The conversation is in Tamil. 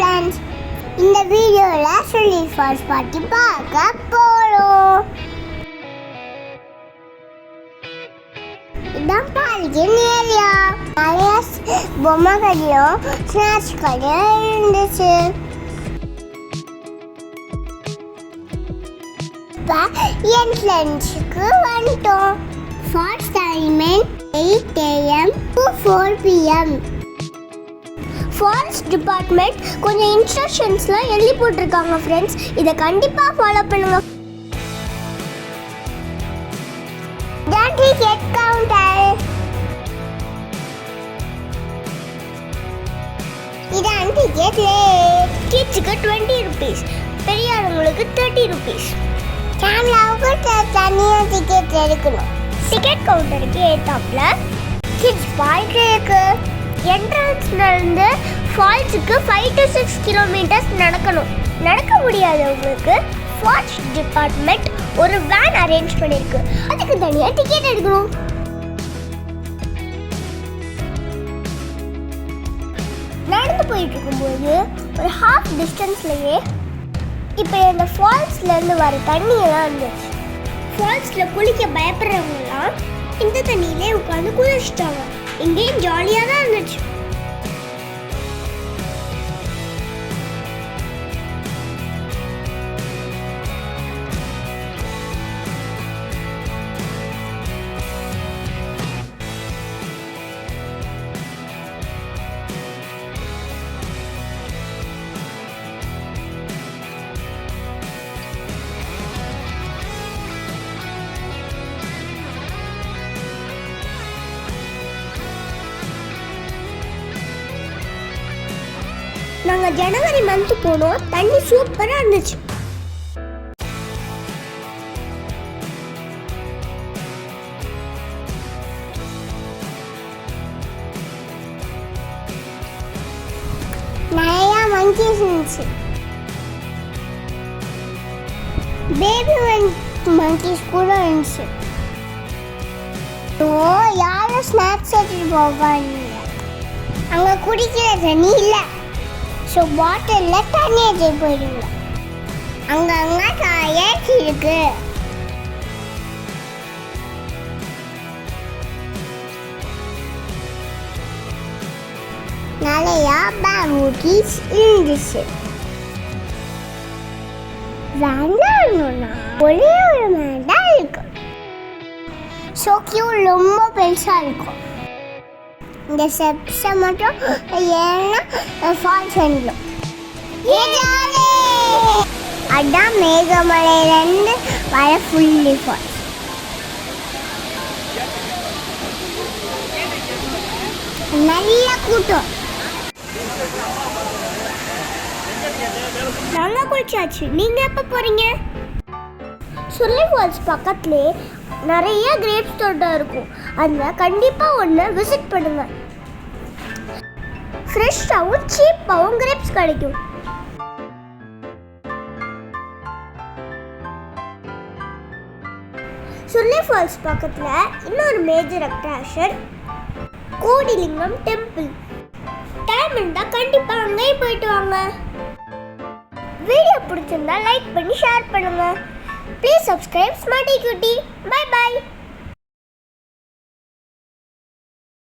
ஃப்ரெண்ட்ஸ் இந்த வீடியோவில் சொல்லி ஃபால்ஸ் பாட்டி பார்க்க போகிறோம் இதான் பார்க்கிங் ஏரியா நிறைய பொம்மை கடையும் ஸ்நாக்ஸ் கடையும் இருந்துச்சு. இப்போ என் ஃப்ரெண்ட்ஸுக்கு வந்துட்டோம். Falls timing eight AM to four PM forest department கொஞ்சம் இன்ஸ்ட்ரக்ஷன்ஸ்லாம் எழுதி போட்டிருக்காங்க ஃப்ரெண்ட்ஸ் இதை கண்டிப்பாக ஃபாலோ பண்ணுங்க. தான் டிக்கெட் கவுண்டர் இதான் டிக்கெட் ரேட் கிட்ஸுக்கு டுவெண்ட்டி ருபீஸ் பெரியவங்களுக்கு தேர்ட்டி ருபீஸ் கேமராவுக்கு தனியாக டிக்கெட் எடுக்கணும். டிக்கெட் கவுண்டருக்கு ஏற்றாப்புல கிட்ஸ் பார்க் என்ட்ரன்ஸ்லேருந்து இருந்து ஃபால்ஸுக்கு ஃபைவ் டு சிக்ஸ் கிலோமீட்டர்ஸ் நடக்கணும். நடக்க முடியாதவங்களுக்கு ஃபால்ஸ் டிபார்ட்மெண்ட் ஒரு வேன் அரேஞ்ச் பண்ணியிருக்கு அதுக்கு தனியாக டிக்கெட் எடுக்கணும். நடந்து போயிட்டு இருக்கும்போது ஒரு ஹாஃப் டிஸ்டன்ஸ்லயே இப்போ இந்த ஃபால்ஸ்லேருந்து வர தண்ணியெல்லாம் இருந்துச்சு. ஃபால்ஸில் குளிக்க பயப்படுறவங்கலாம் இந்த தண்ணியிலே உட்காந்து குளிச்சிட்டாங்க. இங்கேயும் ஜாலியாக தான் இருந்துச்சு. நாங்கள் ஜனவரி மந்த் போனோம். தண்ணி சூப்பராக இருந்துச்சு. நிறையா மங்கீஸ் இருந்துச்சு. பேபி மங்கீஸ் கூட இருந்துச்சு. ஓ யாரும் ஸ்நாக்ஸ் எடுத்துட்டு போவாங்க அங்கே குடிக்கிற தண்ணி இல்லை. ஸோ பாட்டிலில் தண்ணி எடுத்துட்டு போயிடுங்க. அங்கங்கே டயர்ஸ் இருக்கு. நிறையா பேம்பூட்டிஸ் இருந்துச்சு. வேண்டாம்னா ஒரே ஒரு மேடம் இருக்கும். ஸோ கியூ ரொம்ப பெருசாக இருக்கும். இந்த ஸ்டெப்ஸை மட்டும் ஏன்னா ஃபால்ஸ் வந்துடும் அதான் மேகமலையிலேருந்து வர ஃபுல்லி ஃபால்ஸ் நல்ல கூட்டம். நாங்கள் குளிச்சாச்சு. நீங்கள் எப்போ போகிறீங்க சுருளி ஃபால்ஸ் பக்கத்துலேயே நிறைய கிரேப்ஸ் தோட்டம் இருக்கும். அதில் கண்டிப்பாக ஒன்று விசிட் பண்ணுங்கள் ஃப்ரெஷ்ஷாகவும் சீப்பாகவும் கிரேப்ஸ் கிடைக்கும். சுன்னி ஃபால்ஸ் பக்கத்தில் இன்னொரு major attraction Kotilingam temple time இருந்தால் கண்டிப்பாக அங்கேயே போயிட்டு வாங்க. வீடியோ பிடிச்சிருந்தா லைக் பண்ணி ஷேர் பண்ணுங்கள் ப்ளீஸ் சப்ஸ்கிரைப் ஸ்மார்ட்டி குட்டி பை பை